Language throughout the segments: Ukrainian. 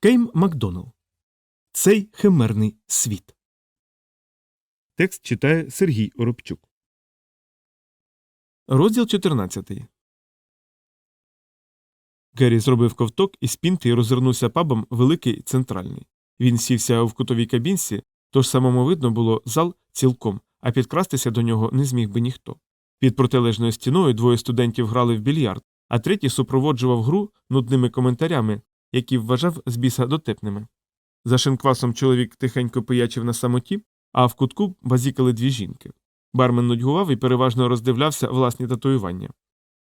Кейм Макдоналл. Цей химерний світ. Текст читає Сергій Оробчук. Розділ 14. Геррі зробив ковток із пінти і розвернувся пабом великий центральний. Він сівся в кутовій кабінці, тож самому видно було зал цілком, а підкрастися до нього не зміг би ніхто. Під протилежною стіною двоє студентів грали в більярд, а третій супроводжував гру нудними коментарями, які вважав з біса дотепними. За шинквасом чоловік тихенько пиячив на самоті, а в кутку базікали дві жінки. Бармен нудьгував і переважно роздивлявся власні татуювання.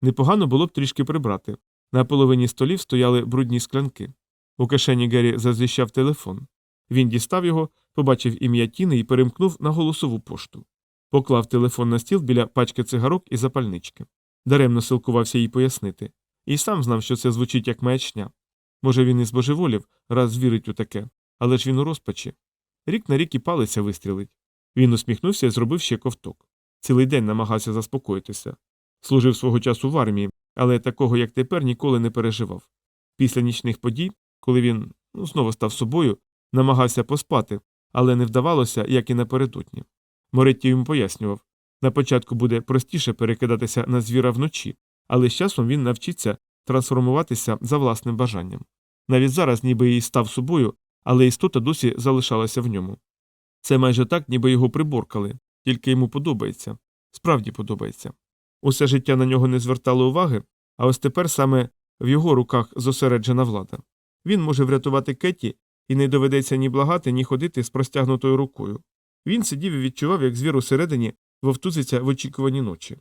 Непогано було б трішки прибрати. На половині столів стояли брудні склянки. У кишені Геррі зазвіщав телефон. Він дістав його, побачив ім'я Тіни і перемкнув на голосову пошту. Поклав телефон на стіл біля пачки цигарок і запальнички. Даремно силкувався їй пояснити. І сам знав, що це звучить як маячня. Може, він і збожеволів, раз вірить у таке, але ж він у розпачі. Рік на рік і палиця вистрілить. Він усміхнувся і зробив ще ковток. Цілий день намагався заспокоїтися. Служив свого часу в армії, але такого, як тепер, ніколи не переживав. Після нічних подій, коли він ну, знову став собою, намагався поспати, але не вдавалося, як і напередодні. Моретті йому пояснював на початку буде простіше перекидатися на звіра вночі, але з часом він навчиться трансформуватися за власним бажанням. Навіть зараз, ніби і став собою, але істота досі залишалася в ньому. Це майже так, ніби його приборкали, тільки йому подобається, справді подобається. Усе життя на нього не звертало уваги, а ось тепер саме в його руках зосереджена влада. Він може врятувати Кеті і не доведеться ні благати, ні ходити з простягнутою рукою. Він сидів і відчував, як звір усередині вовтузиться в очікуванні ночі.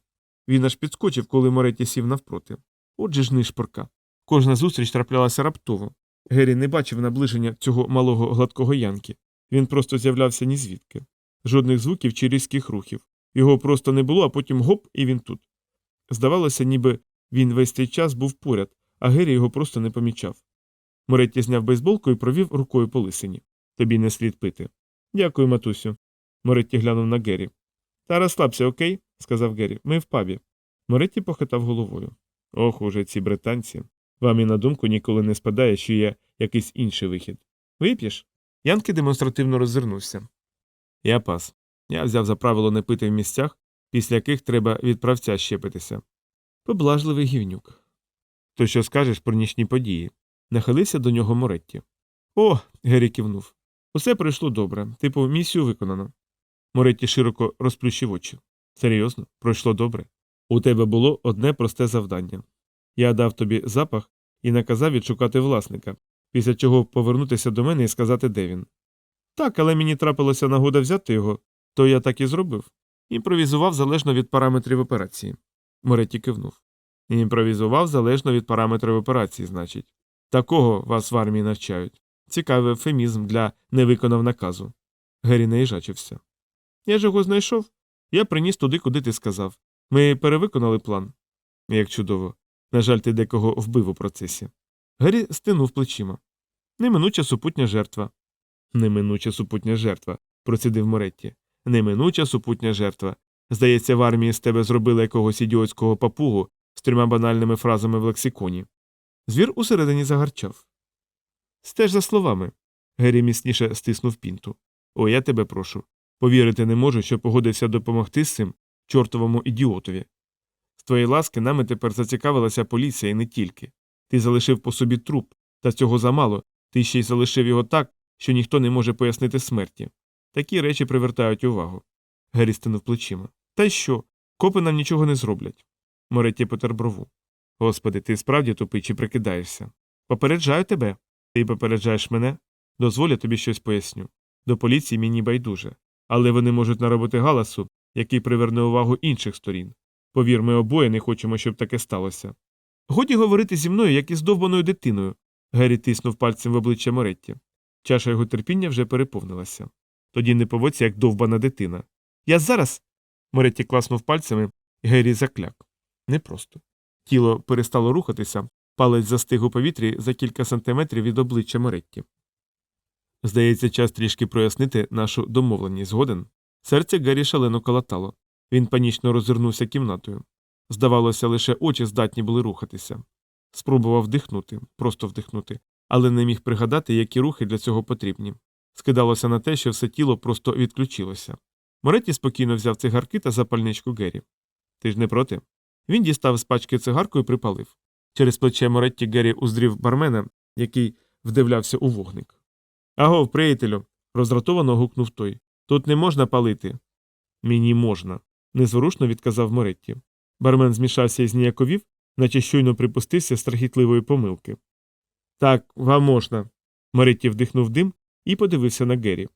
Він аж підскочив, коли Моретті сів навпроти. Отже ж нишпорка. Кожна зустріч траплялася раптово. Геррі не бачив наближення цього малого гладкого янки. Він просто з'являвся ні звідки. Жодних звуків чи різких рухів. Його просто не було, а потім гоп, і він тут. Здавалося, ніби він весь цей час був поряд, а Геррі його просто не помічав. Моретті зняв бейсболку і провів рукою по лисині. Тобі не слід пити. Дякую, матусю. Моретті глянув на Геррі. Та розслабся, окей? сказав Геррі. Ми в пабі. Моретті похитав головою. Ох, уже ці британці. Вам і на думку ніколи не спадає, що є якийсь інший вихід. Вип'єш? Янки демонстративно роззирнувся. Я пас. Я взяв за правило не пити в місцях, після яких треба від правця щепитися. Поблажливий гівнюк. То що скажеш про нічні події? Нахилився до нього Моретті. О, Геррі кивнув. Усе пройшло добре, типу, місію виконано. Моретті широко розплющив очі. Серйозно, пройшло добре. У тебе було одне просте завдання. Я дав тобі запах і наказав відшукати власника, після чого повернутися до мене і сказати, де він. Так, але мені трапилася нагода взяти його, то я так і зробив. Імпровізував залежно від параметрів операції. Моретті кивнув. Імпровізував залежно від параметрів операції, значить. Такого вас в армії навчають. Цікавий ефемізм для не виконав наказу. Геррі наїжачився. Я ж його знайшов. Я приніс туди, куди ти сказав. Ми перевиконали план. Як чудово. На жаль, ти декого вбив у процесі. Геррі стинув плечима. Неминуча супутня жертва. Неминуча супутня жертва, процідив Моретті. Неминуча супутня жертва. Здається, в армії з тебе зробили якогось ідіотського папугу з трьома банальними фразами в лексиконі. Звір усередині загарчав. Стеж за словами. Геррі міцніше стиснув пінту. О, я тебе прошу. Повірити не можу, що погодився допомогти з цим чортовому ідіотові. З твоєї ласки нами тепер зацікавилася поліція і не тільки. Ти залишив по собі труп, та цього замало, ти ще й залишив його так, що ніхто не може пояснити смерті. Такі речі привертають увагу. Геррі стинув плечима. Та й що? Копи нам нічого не зроблять. Моретті потер брову. Господи, ти справді тупий чи прикидаєшся? Попереджаю тебе. Ти попереджаєш мене? Дозволь, тобі щось поясню. До поліції мені байдуже. Але вони можуть наробити галасу, який приверне увагу інших сторін. Повір, ми обоє не хочемо, щоб таке сталося. Годі говорити зі мною, як із довбаною дитиною. Геррі тиснув пальцем в обличчя Моретті. Чаша його терпіння вже переповнилася. Тоді не поводься, як довбана дитина. Я зараз. Моретті класнув пальцями, Геррі закляк. Непросто. Тіло перестало рухатися, палець застиг у повітрі за кілька сантиметрів від обличчя Моретті. Здається, час трішки прояснити нашу домовленість згоден. Серце Геррі шалено колотало. Він панічно роззирнувся кімнатою. Здавалося, лише очі здатні були рухатися. Спробував вдихнути, просто вдихнути, але не міг пригадати, які рухи для цього потрібні. Скидалося на те, що все тіло просто відключилося. Моретті спокійно взяв цигарки та запальничку Геррі. Ти ж не проти? Він дістав з пачки цигарку і припалив. Через плече Моретті Геррі уздрів бармена, який вдивлявся у вогник. Агов, приятелю, роздратовано гукнув той. Тут не можна палити. Мені можна, незворушно відказав Моретті. Бармен змішався і зніяковів, наче щойно припустився страхітливої помилки. Так, вам можна. Моретті вдихнув дим і подивився на Геррі.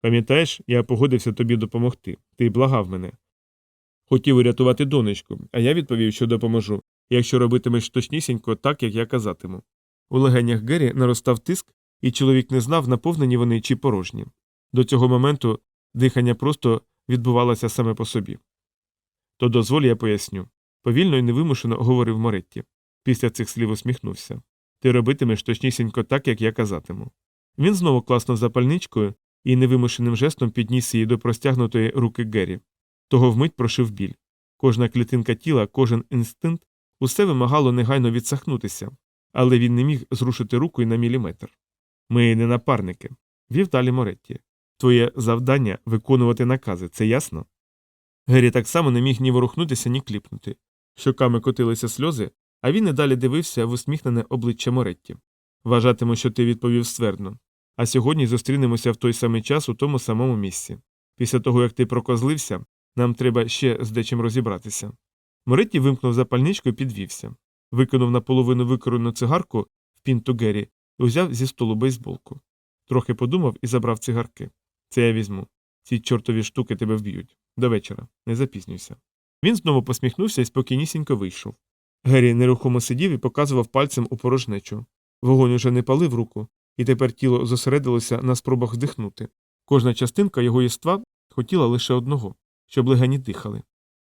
Пам'ятаєш, я погодився тобі допомогти. Ти благав мене. Хотів урятувати донечку, а я відповів, що допоможу, якщо робитимеш точнісінько так, як я казатиму. У легенях Геррі наростав тиск, і чоловік не знав, наповнені вони чи порожні. До цього моменту дихання просто відбувалося саме по собі. То дозволь я поясню. Повільно і невимушено говорив Моретті. Після цих слів усміхнувся. Ти робитимеш точнісінько так, як я казатиму. Він знову класнув запальничкою і невимушеним жестом підніс її до простягнутої руки Геррі. Того вмить прошив біль. Кожна клітинка тіла, кожен інстинкт усе вимагало негайно відсахнутися, але він не міг зрушити руку й на міліметр. Ми не напарники, вів далі Моретті. Твоє завдання виконувати накази, це ясно? Геррі так само не міг ні ворухнутися, ні кліпнути. Щоками котилися сльози, а він і далі дивився в усміхнене обличчя Моретті. Вважатиму, що ти відповів ствердно. А сьогодні зустрінемося в той самий час у тому самому місці. Після того, як ти прокозлився, нам треба ще з дечим розібратися. Моретті вимкнув запальничку і підвівся. Викинув наполовину викорену цигарку в пінту Геррі і узяв зі столу бейсболку. Трохи подумав і забрав цигарки. Це я візьму. Ці чортові штуки тебе вб'ють. До вечора, не запізнюйся. Він знову посміхнувся і спокійнісінько вийшов. Геррі нерухомо сидів і показував пальцем у порожнечу. Вогонь уже не палив руку, і тепер тіло зосередилося на спробах вдихнути. Кожна частинка його єства хотіла лише одного щоб легені дихали.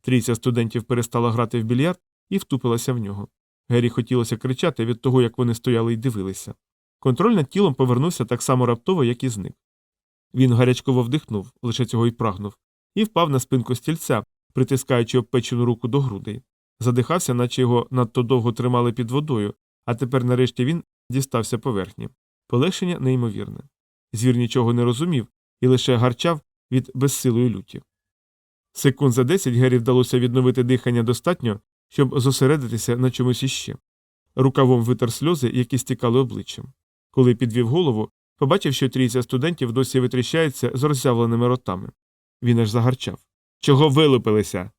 Трійця студентів перестала грати в більярд і втупилася в нього. Гері хотілося кричати від того, як вони стояли й дивилися. Контроль над тілом повернувся так само раптово, як і зник. Він гарячково вдихнув, лише цього й прагнув, і впав на спинку стільця, притискаючи обпечену руку до грудей. Задихався, наче його надто довго тримали під водою, а тепер нарешті він дістався поверхні. Полегшення неймовірне. Звір нічого не розумів і лише гарчав від безсилої люті. Секунд за десять Гері вдалося відновити дихання достатньо, щоб зосередитися на чомусь іще. Рукавом витер сльози, які стікали обличчям. Коли підвів голову, побачив, що трійця студентів досі витріщається з роззявленими ротами. Він аж загарчав. Чого вилупилися?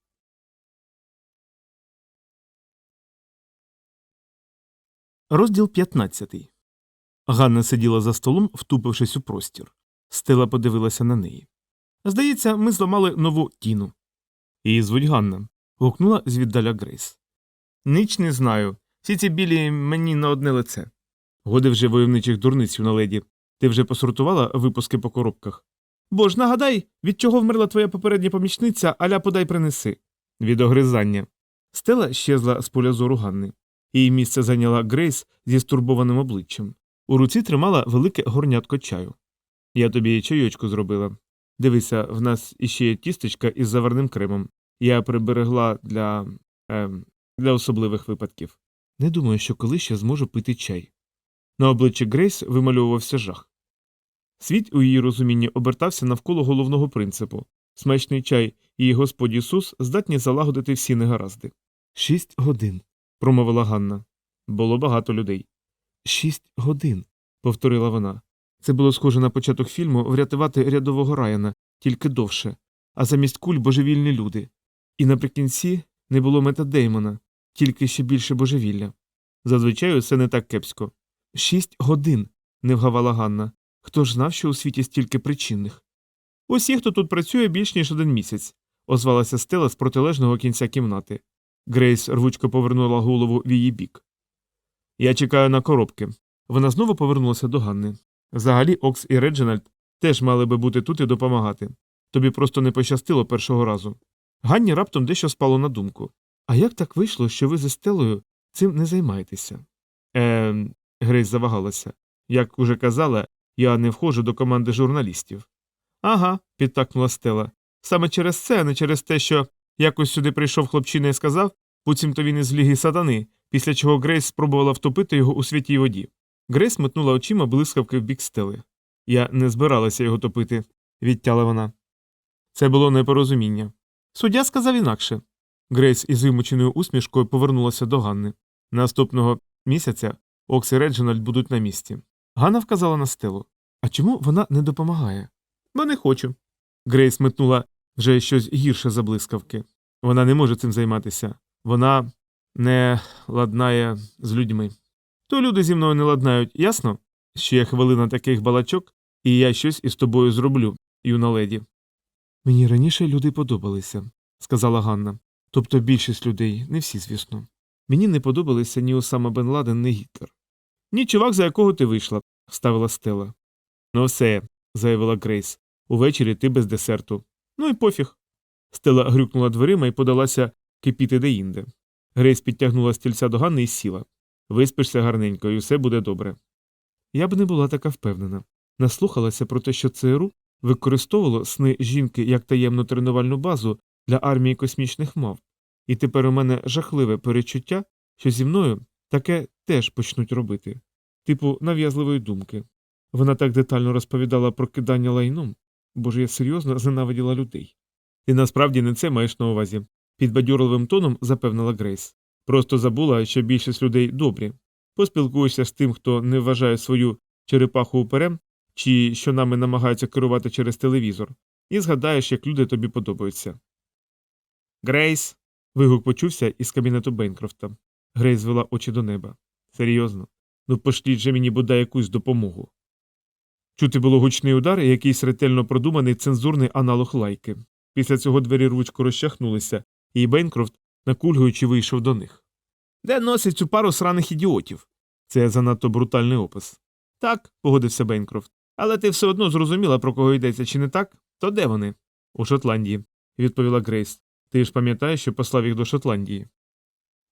Розділ 15 Ганна сиділа за столом, втупившись у простір. Стела подивилася на неї. Здається, ми зламали нову тіну. Її звуть Ганна. гукнула звіддаля Грейс. Ніч не знаю. Всі ці білі мені на одне лице. Годи вже войовничих дурниць на леді. Ти вже посортувала випуски по коробках. Бо ж нагадай, від чого вмерла твоя попередня помічниця, аля подай принеси. Від огризання. Стела щезла з поля зору Ганни. Її місце зайняла Грейс зі стурбованим обличчям. У руці тримала велике горнятко чаю. Я тобі чайочку зробила. Дивися, в нас іще є тістечка із заварним кремом. Я приберегла для. Е, для особливих випадків. Не думаю, що коли ще зможу пити чай. На обличчі Грейс вимальовувався жах. Світ у її розумінні обертався навколо головного принципу смачний чай і Господь Ісус здатні залагодити всі негаразди. Шість годин, промовила Ганна. Було багато людей. Шість годин, повторила вона. Це було схоже на початок фільму врятувати рядового Райана, тільки довше, а замість куль божевільні люди. І наприкінці не було мета Деймона, тільки ще більше божевілля. Зазвичай це не так кепсько. Шість годин, не вгавала Ганна. Хто ж знав, що у світі стільки причинних? Усі, хто тут працює більш ніж один місяць, озвалася Стела з протилежного кінця кімнати. Грейс рвучко повернула голову в її бік. Я чекаю на коробки. Вона знову повернулася до Ганни. Взагалі, Окс і Реджинальд теж мали би бути тут і допомагати. Тобі просто не пощастило першого разу. Ганні раптом дещо спало на думку. А як так вийшло, що ви з Естелою цим не займаєтеся? Ем, Грейс завагалася. Як уже казала, я не входжу до команди журналістів. Ага, підтакнула Стела. Саме через це, а не через те, що якось сюди прийшов хлопчина і сказав, буцімто він із ліги сатани, після чого Грейс спробувала втопити його у святій воді. Грейс метнула очима блискавки в бік стели. Я не збиралася його топити, відтяла вона. Це було непорозуміння. Суддя сказав інакше. Грейс із вимученою усмішкою повернулася до Ганни. Наступного місяця Окс і Реджинальд будуть на місці. Ганна вказала на стелу. А чому вона не допомагає? Бо не хочу. Грейс метнула вже щось гірше за блискавки. Вона не може цим займатися. Вона не ладнає з людьми. То люди зі мною не ладнають, ясно? Ще хвилина таких балачок, і я щось із тобою зроблю, юна леді. Мені раніше люди подобалися, сказала Ганна. Тобто більшість людей, не всі, звісно. Мені не подобалися ні Осама Бен Ладен, ні Гітлер. Ні чувак, за якого ти вийшла, вставила Стела. Ну все, заявила Грейс. Увечері ти без десерту. Ну і пофіг. Стела грюкнула дверима і подалася кипіти деінде. Грейс підтягнула стільця до Ганни і сіла. Виспишся гарненько, і все буде добре. Я б не була така впевнена. Наслухалася про те, що ЦРУ використовувало сни жінки як таємну тренувальну базу для армії космічних мав, і тепер у мене жахливе перечуття, що зі мною таке теж почнуть робити, типу нав'язливої думки. Вона так детально розповідала про кидання лайном, боже, я серйозно зненавиділа людей. Ти насправді не це маєш на увазі, підбадьорливим тоном запевнила Грейс. Просто забула, що більшість людей добрі. Поспілкуєшся з тим, хто не вважає свою черепаху уперем, чи що нами намагаються керувати через телевізор, і згадаєш, як люди тобі подобаються. Грейс. вигук почувся із кабінету Бейнкрофта. Грейс звела очі до неба. Серйозно, ну пошліть же мені бодай якусь допомогу. Чути було гучний удар і якийсь ретельно продуманий цензурний аналог лайки. Після цього двері рвучко розчахнулися, і Бейнкрофт, накульгуючи, вийшов до них. Де носить цю пару сраних ідіотів? Це занадто брутальний опис. Так, погодився Бейнкрофт. Але ти все одно зрозуміла, про кого йдеться, чи не так? То де вони? У Шотландії, відповіла Грейс. Ти ж пам'ятаєш, що послав їх до Шотландії.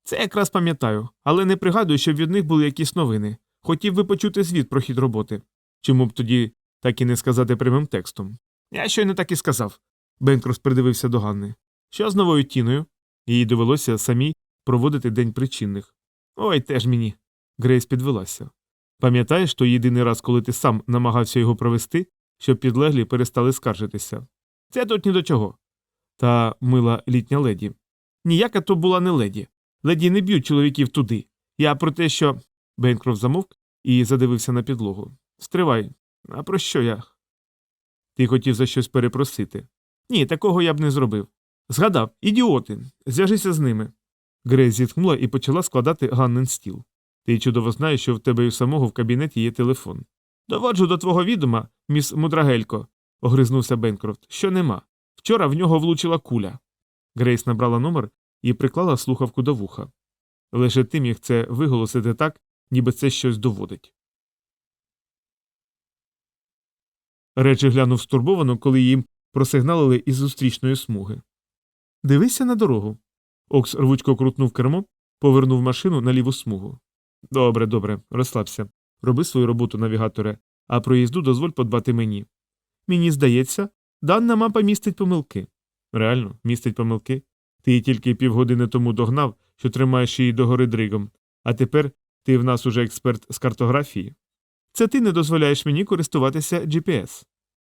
Це якраз пам'ятаю, але не пригадую, щоб від них були якісь новини. Хотів би почути звіт про хід роботи. Чому б тоді так і не сказати прямим текстом? Я щойно так і сказав. Бенкрофт придивився до Ганни. Що з новою тіною? Їй довелося самій проводити день причинних. Ой, теж мені. Грейс підвелася. Пам'ятаєш той єдиний раз, коли ти сам намагався його провести, щоб підлеглі перестали скаржитися? Це тут ні до чого. Та мила літня леді. Ніяка то була не леді. Леді не б'ють чоловіків туди. Я про те, що. Бенкрофт замовк і задивився на підлогу. Стривай. А про що я? Ти хотів за щось перепросити. Ні, такого я б не зробив. Згадав, ідіоти, зв'яжися з ними. Грейс зітхнула і почала складати Ганнен стіл. Ти чудово знаєш, що в тебе і самого в кабінеті є телефон. Доводжу до твого відома, міс Мудрагелько, огризнувся Бенкрофт, що нема. Вчора в нього влучила куля. Грейс набрала номер і приклала слухавку до вуха. Лише ти міг це виголосити так, ніби це щось доводить. Речі глянув стурбовано, коли їм просигналили із зустрічної смуги. Дивися на дорогу. Окс рвучко крутнув кермо, повернув машину на ліву смугу. Добре, добре, розслабся. Роби свою роботу, навігаторе, а про їзду дозволь подбати мені. Мені здається, дана мапа містить помилки. Реально, містить помилки. Ти її тільки півгодини тому догнав, що тримаєш її догори дригом, а тепер ти в нас уже експерт з картографії. Це ти не дозволяєш мені користуватися GPS.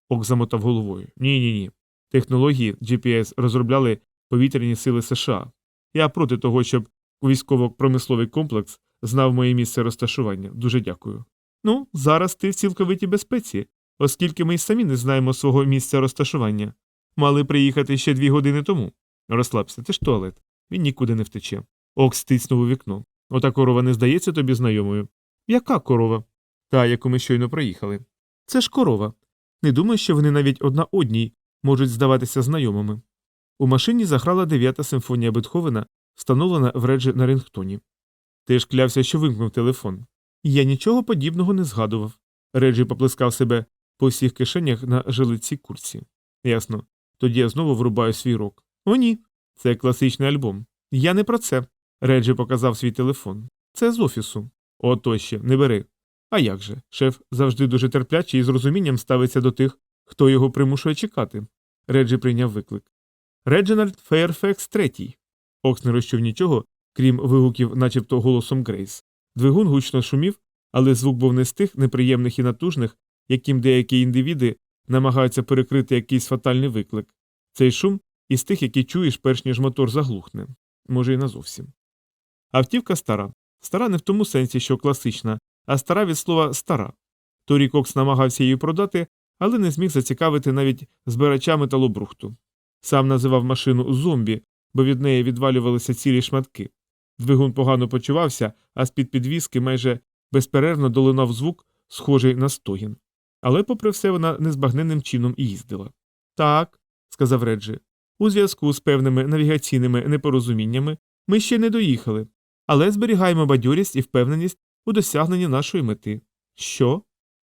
Ок замотав головою. Ні, ні, ні. Технології GPS розробляли повітряні сили США. Я проти того, щоб військово-промисловий комплекс знав моє місце розташування. Дуже дякую. Ну, зараз ти в цілковитій безпеці, оскільки ми й самі не знаємо свого місця розташування. Мали приїхати ще дві години тому. Розслабся, це ж туалет. Він нікуди не втече. Окс стиснув у вікно. Ота корова не здається тобі знайомою. Яка корова? Та, яку ми щойно проїхали. Це ж корова. Не думаю, що вони навіть одна одній можуть здаватися знайомими. У машині заграла дев'ята симфонія Бетховена, встановлена в реджі на Рингтоні. Ти ж клявся, що вимкнув телефон. Я нічого подібного не згадував. Реджі поплескав себе по всіх кишенях на жилиці курці. Ясно. Тоді я знову врубаю свій рок. О, ні. Це класичний альбом. Я не про це. Реджі показав свій телефон. Це з офісу. Ото ще, не бери. А як же? Шеф завжди дуже терплячий і з розумінням ставиться до тих, хто його примушує чекати. Реджі прийняв виклик. Реджинальд Фейерфекс третій. Окс не розчув нічого, крім вигуків, начебто голосом Грейс. Двигун гучно шумів, Але звук був не з тих неприємних і натужних, яким деякі індивіди намагаються перекрити якийсь фатальний виклик. Цей шум із тих, які чуєш, перш ніж мотор заглухне. Може, і не зовсім. Автівка стара. Стара не в тому сенсі, що класична, а стара від слова стара. Торі Кокс намагався її продати, але не зміг зацікавити навіть збирача металобрухту. Сам називав машину зомбі, бо від неї відвалювалися цілі шматки. Двигун погано почувався, а з-під підвіски майже безперервно долинав звук, схожий на стогін. Але, попри все, вона незбагненним чином їздила. Так, сказав Реджі, у зв'язку з певними навігаційними непорозуміннями ми ще не доїхали, але зберігаємо бадьорість і впевненість у досягненні нашої мети. Що?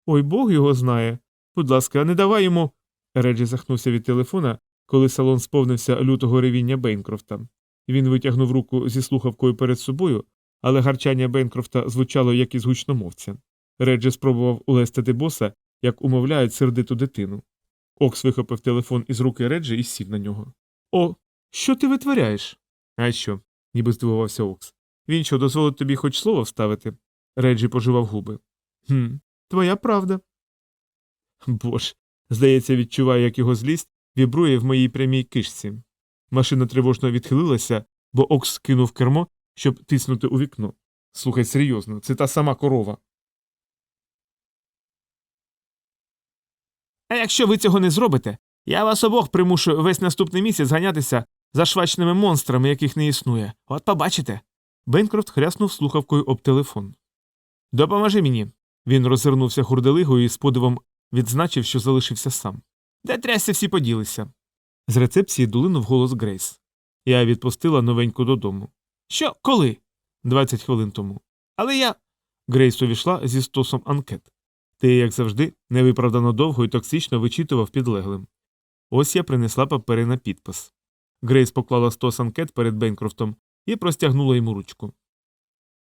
Ой Бог його знає. Будь ласка, не давай йому. Реджі захнувся від телефона, коли салон сповнився лютого ревіння Бейнкрофта. Він витягнув руку зі слухавкою перед собою, але гарчання Бейнкрофта звучало як із гучномовця. Реджі спробував улестити боса, як умовляють сердиту дитину. Окс вихопив телефон із руки Реджі і сів на нього. О, що ти витворяєш? А що? ніби здивувався Окс. Він що, дозволить тобі хоч слово вставити? Реджі пожував губи. Хм, твоя правда. Бож, здається, відчуваю, як його злість вібрує в моїй прямій кишці. Машина тривожно відхилилася, бо Окс кинув кермо, щоб тиснути у вікно. Слухай серйозно, це та сама корова. А якщо ви цього не зробите, я вас обох примушу весь наступний місяць ганятися за швачними монстрами, яких не існує. От побачите. Бенкрофт хряснув слухавкою об телефон. Допоможи мені. Він розвернувся хурделигою і з подивом відзначив, що залишився сам. Де трясся всі поділися. З рецепції долинув голос Грейс. Я відпустила новеньку додому. Що, коли? Двадцять хвилин тому. Але я. Грейс увійшла зі стосом анкет. Ти, як завжди, невиправдано довго і токсично вичитував підлеглим. Ось я принесла папери на підпис. Грейс поклала стос анкет перед Бенкрофтом і простягнула йому ручку.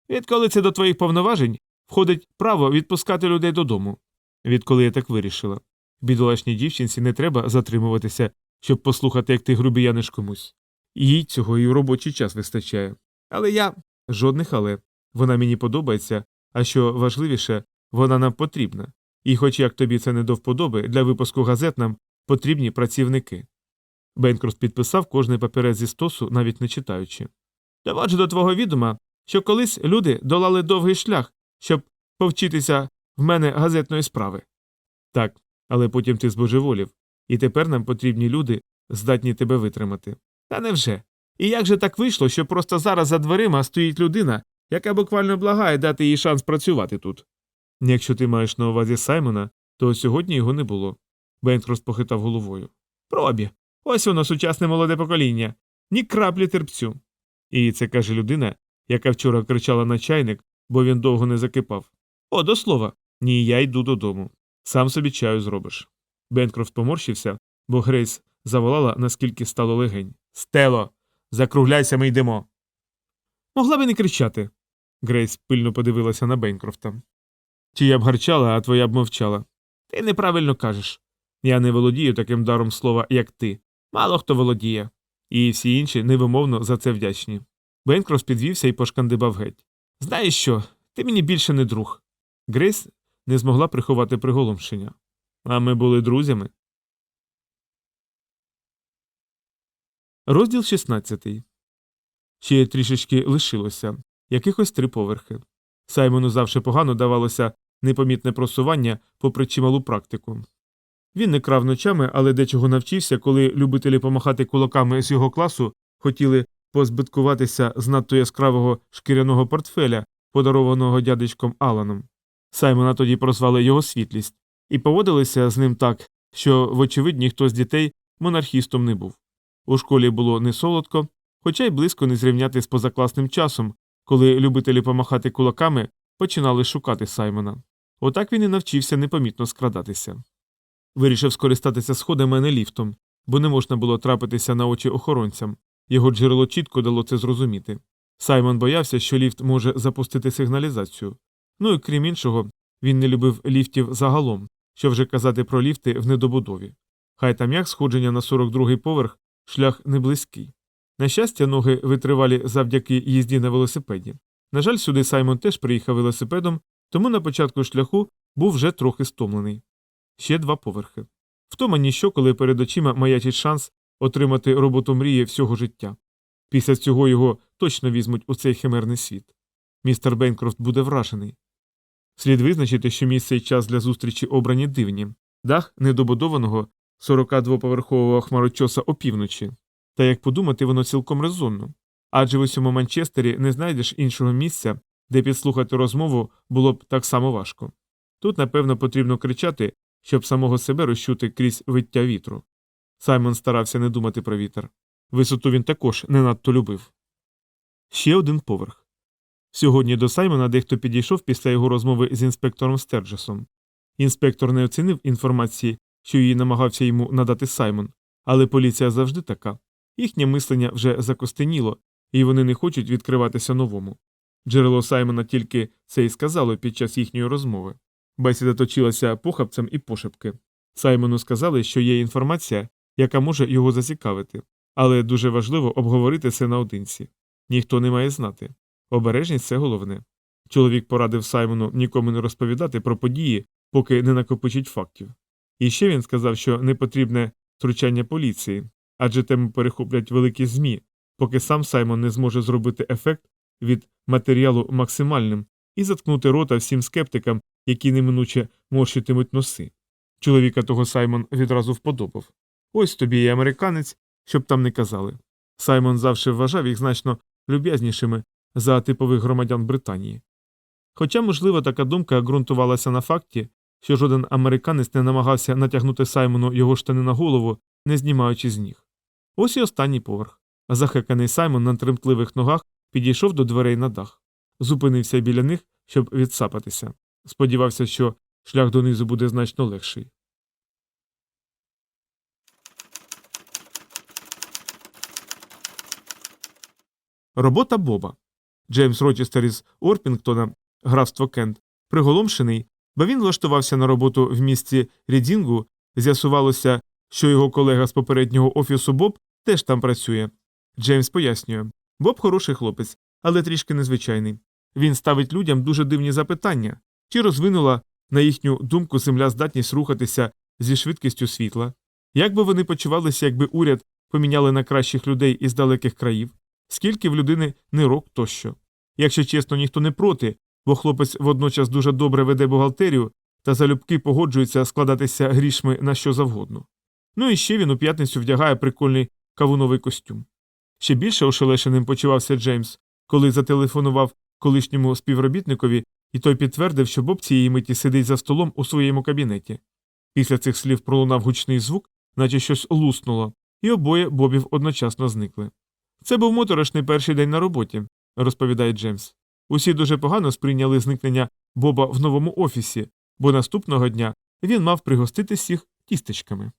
Відколи це до твоїх повноважень входить право відпускати людей додому. Відколи я так вирішила. Бідолашній дівчинці не треба затримуватися, щоб послухати, як ти грубіяниш комусь. Їй цього і у робочий час вистачає. Але я жодних але. Вона мені подобається, а що важливіше, вона нам потрібна. І, хоч як тобі це не до вподоби, для випуску газет нам потрібні працівники. Бенкрофт підписав кожний папірець зі стосу, навіть не читаючи. Доводжу до твого відома, що колись люди долали довгий шлях, щоб повчитися в мене газетної справи. Так, але потім ти збожеволів, і тепер нам потрібні люди, здатні тебе витримати. Та невже? І як же так вийшло, що просто зараз за дверима стоїть людина, яка буквально благає дати їй шанс працювати тут? Якщо ти маєш на увазі Саймона, то сьогодні його не було. Бенкрост похитав головою. Пробі. Ось воно сучасне молоде покоління. Ні краплі терпцю. І це каже людина, яка вчора кричала на чайник, бо він довго не закипав. О, до слова, ні, я йду додому. Сам собі чаю зробиш. Бенкрофт поморщився, бо Грейс заволала, наскільки стало легень. Стело, закругляйся, ми йдемо. Могла би не кричати. Грейс пильно подивилася на Бенкрофта. Чи я б гарчала, а твоя б мовчала. Ти неправильно кажеш. Я не володію таким даром слова, як ти. Мало хто володіє. І всі інші невимовно за це вдячні. Бенкрофт підвівся і пошкандибав геть. Знаєш що, ти мені більше не друг. Грейс не змогла приховати приголомшення. А ми були друзями. Розділ 16. Ще трішечки лишилося якихось три поверхи. Саймону завжди погано давалося непомітне просування попри чималу практику. Він не крав ночами, але дечого навчився, коли любителі помахати кулаками з його класу хотіли позбиткуватися з надто яскравого шкіряного портфеля, подарованого дядечком Аланом. Саймона тоді прозвали його світлість, і поводилися з ним так, що, вочевидь, ніхто з дітей монархістом не був. У школі було не солодко, хоча й близько не зрівняти з позакласним часом, коли любителі помахати кулаками починали шукати Саймона. Отак він і навчився непомітно скрадатися. Вирішив скористатися сходами, а не ліфтом, бо не можна було трапитися на очі охоронцям. Його джерело чітко дало це зрозуміти. Саймон боявся, що ліфт може запустити сигналізацію. Ну і крім іншого, він не любив ліфтів загалом, що вже казати про ліфти в недобудові. Хай там як сходження на 42-й поверх шлях не близький. На щастя, ноги витривалі завдяки їзді на велосипеді. На жаль, сюди Саймон теж приїхав велосипедом, тому на початку шляху був вже трохи стомлений. Ще два поверхи. Втома ніщо, коли перед очима маячить шанс отримати роботу мрії всього життя. Після цього його точно візьмуть у цей химерний світ. Містер Бенкрофт буде вражений. Слід визначити, що місце і час для зустрічі обрані дивні дах недобудованого 42-поверхового хмарочоса опівночі. Та як подумати, воно цілком резонно. Адже в усьому Манчестері не знайдеш іншого місця, де підслухати розмову було б так само важко. Тут, напевно, потрібно кричати, щоб самого себе розчути крізь виття вітру. Саймон старався не думати про вітер. Висоту він також не надто любив. Ще один поверх. Сьогодні до Саймона дехто підійшов після його розмови з інспектором Стерджесом. Інспектор не оцінив інформації, що її намагався йому надати Саймон, але поліція завжди така. Їхнє мислення вже закостеніло, і вони не хочуть відкриватися новому. Джерело Саймона тільки це й сказало під час їхньої розмови. Бесіда точилася похабцем і пошепки. Саймону сказали, що є інформація, яка може його зацікавити, але дуже важливо обговорити це наодинці. Ніхто не має знати. Обережність це головне. Чоловік порадив Саймону нікому не розповідати про події, поки не накопичить фактів. І ще він сказав, що не потрібне втручання поліції, адже тему перехоплять великі ЗМІ, поки сам Саймон не зможе зробити ефект від матеріалу максимальним і заткнути рота всім скептикам, які неминуче морщитимуть носи. Чоловіка того Саймон відразу вподобав. Ось тобі і американець, щоб там не казали. Саймон завжди вважав їх значно люб'язнішими за типових громадян Британії. Хоча, можливо, така думка ґрунтувалася на факті, що жоден американець не намагався натягнути Саймону його штани на голову, не знімаючи з ніг. Ось і останній поверх. Захеканий Саймон на тремтливих ногах підійшов до дверей на дах, зупинився біля них, щоб відсапатися. Сподівався, що шлях донизу буде значно легший. Робота Боба. Джеймс Рочестер із Орпінгтона, графство Кент, приголомшений, бо він влаштувався на роботу в місті Рідінгу, з'ясувалося, що його колега з попереднього офісу Боб теж там працює. Джеймс пояснює Боб хороший хлопець, але трішки незвичайний. Він ставить людям дуже дивні запитання, чи розвинула, на їхню думку, земля здатність рухатися зі швидкістю світла, як би вони почувалися, якби уряд поміняли на кращих людей із далеких країв, скільки в людини нирок тощо. Якщо чесно, ніхто не проти, бо хлопець водночас дуже добре веде бухгалтерію та залюбки погоджується складатися грішми на що завгодно. Ну і ще він у п'ятницю вдягає прикольний кавуновий костюм. Ще більше ошелешеним почувався Джеймс, коли зателефонував колишньому співробітникові, і той підтвердив, що Боб цієї миті сидить за столом у своєму кабінеті. Після цих слів пролунав гучний звук, наче щось луснуло, і обоє Бобів одночасно зникли. Це був моторошний перший день на роботі, розповідає Джеймс. Усі дуже погано сприйняли зникнення Боба в новому офісі, бо наступного дня він мав пригостити всіх тістечками.